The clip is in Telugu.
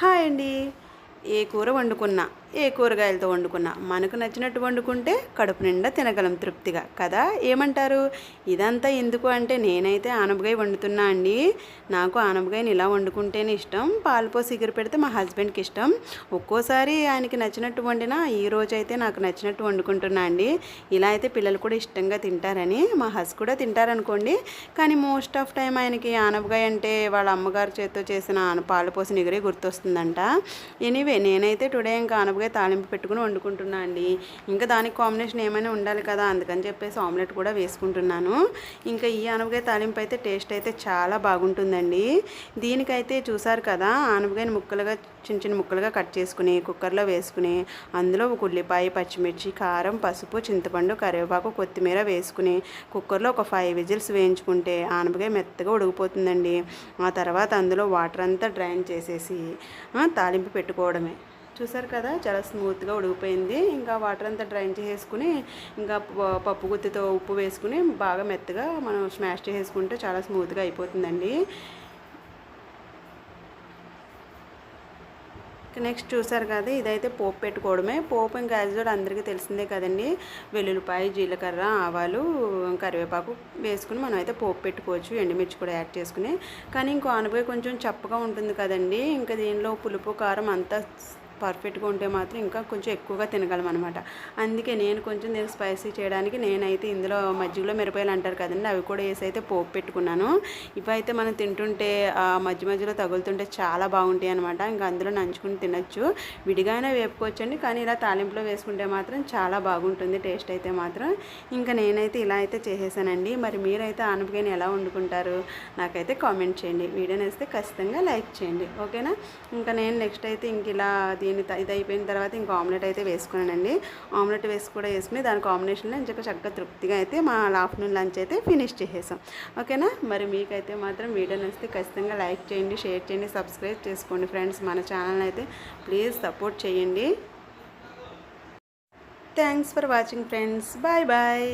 హాయ్ అండి. ఏ కూర వండుకున్నా ఏ కూరగాయలతో వండుకున్నా మనకు నచ్చినట్టు వండుకుంటే కడుపు నిండా తినగలం తృప్తిగా కదా? ఏమంటారు? ఇదంతా ఎందుకు అంటే నేనైతే ఆనపకాయ వండుతున్నా అండి. నాకు ఆనపకాయని ఇలా వండుకుంటేనే ఇష్టం. పాలపోసి పోసి పెడితే మా హస్బెండ్కి ఇష్టం. ఒక్కోసారి ఆయనకి నచ్చినట్టు వండినా ఈ రోజు అయితే నాకు నచ్చినట్టు వండుకుంటున్నా అండి. ఇలా అయితే పిల్లలు కూడా ఇష్టంగా తింటారని మా హస్ కూడా తింటారనుకోండి. కానీ మోస్ట్ ఆఫ్ టైం ఆయనకి ఆనపకాయ అంటే వాళ్ళ అమ్మగారి చేత్తో చేసిన ఆన- పాలు గుర్తొస్తుందంట. ఎనీవే నేనైతే టుడే ఇంకా ఆనపకాయ తాలింపు పెట్టుకుని వండుకుంటున్నా అండి. ఇంకా దానికి కాంబినేషన్ ఏమైనా ఉండాలి కదా అందుకని చెప్పేసి ఆమ్లెట్ కూడా వేసుకుంటున్నాను. ఇంకా ఈ ఆనపకాయ తాలింపు అయితే టేస్ట్ అయితే చాలా బాగుంటుందండి. దీనికైతే చూసారు కదా ఆనపకాయని ముక్కలుగా చిన్న చిన్న ముక్కలుగా కట్ చేసుకుని కుక్కర్లో వేసుకుని అందులో ఒక ఉల్లిపాయ పచ్చిమిర్చి కారం పసుపు చింతపండు కరివేపాకు కొత్తిమీర వేసుకుని కుక్కర్లో ఒక ఫైవ్ విజిల్స్ వేయించుకుంటే ఆనపకాయ మెత్తగా ఉడికిపోతుందండి. ఆ తర్వాత అందులో వాటర్ అంతా డ్రైన్ చేసేసి తాలింపు పెట్టుకోవడం పెట్టుకోవడమే చూసారు కదా చాలా స్మూత్గా ఉడికిపోయింది. ఇంకా వాటర్ అంతా డ్రైన్ చేసేసుకుని ఇంకా పప్పు గుత్తితో ఉప్పు వేసుకుని బాగా మెత్తగా మనం స్మాష్ చేసేసుకుంటే చాలా స్మూత్గా అయిపోతుందండి. నెక్స్ట్ చూసారు కదా ఇదైతే పోపు పెట్టుకోవడమే. పోపు ఇంకా యాజ్ అందరికీ తెలిసిందే కదండి. వెల్లుల్లిపాయ జీలకర్ర ఆవాలు కరివేపాకు వేసుకుని మనం అయితే పోపు పెట్టుకోవచ్చు ఎండుమిర్చి కూడా యాడ్ చేసుకుని. కానీ ఇంకో ఆనపకాయ కొంచెం చప్పగా ఉంటుంది కదండి. ఇంకా దీనిలో పులుపు కారం అంతా పర్ఫెక్ట్గా ఉంటే మాత్రం ఇంకా కొంచెం ఎక్కువగా తినగలం అనమాట అందుకే నేను కొంచెం నేను స్పైసీ చేయడానికి నేనైతే ఇందులో మజ్జిగలో మిరపాయలు అంటారు కదండి అవి కూడా వేసి అయితే పోపు పెట్టుకున్నాను. ఇవైతే మనం తింటుంటే మధ్య మధ్యలో తగులుతుంటే చాలా బాగుంటాయి అనమాట ఇంకా అందులో నంచుకుని తినొచ్చు. విడిగానే వేపుకోవచ్చండి కానీ ఇలా తాలింపులో వేసుకుంటే మాత్రం చాలా బాగుంటుంది టేస్ట్ అయితే మాత్రం. ఇంకా నేనైతే ఇలా అయితే చేసేసానండి. మరి మీరైతే ఆనపకాయని ఎలా వండుకుంటారు నాకైతే కామెంట్ చేయండి. వీడియోని వేస్తే ఖచ్చితంగా లైక్ చేయండి. ఓకేనా? ఇంకా నేను నెక్స్ట్ అయితే ఇంక ఇలా దీన్ని ఇది అయిపోయిన తర్వాత ఇంకా ఆమ్లెట్ అయితే వేసుకున్నానండి. ఆమ్లెట్ వేసి కూడా వేసుకుని దాని కాంబినేషన్లో ఇంకా చక్కగా తృప్తిగా అయితే మా ఆఫ్టర్నూన్ లంచ్ అయితే ఫినిష్ చేసేసాం. ఓకేనా? మరి మీకైతే మాత్రం వీడియో నచ్చితే ఖచ్చితంగా లైక్ చేయండి షేర్ చేయండి సబ్స్క్రైబ్ చేసుకోండి ఫ్రెండ్స్. మన ఛానల్ అయితే ప్లీజ్ సపోర్ట్ చేయండి. Thanks for watching friends. Bye bye.